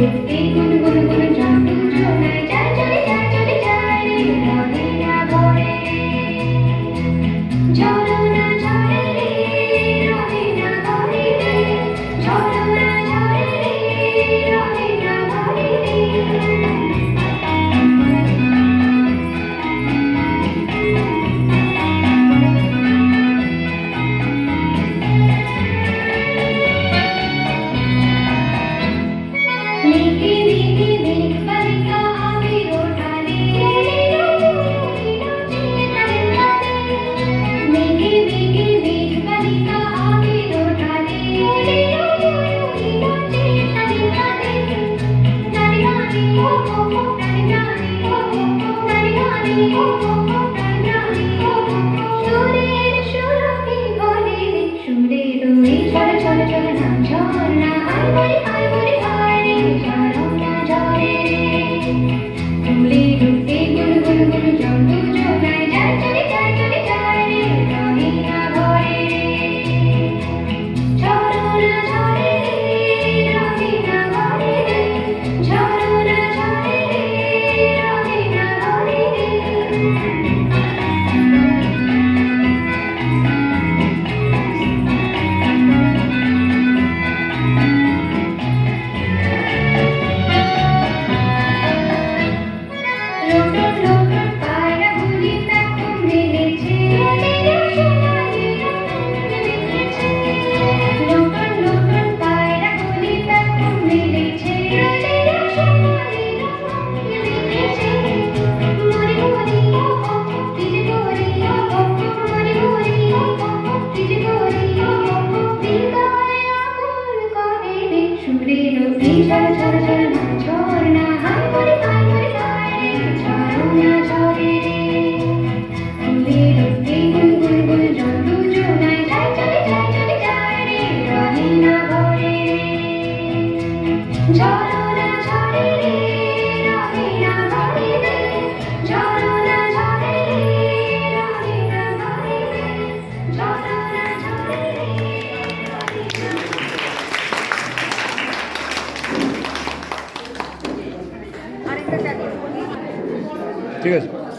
Thank you. Oh, oh, oh. রে সুরের ঝর ঝর 这个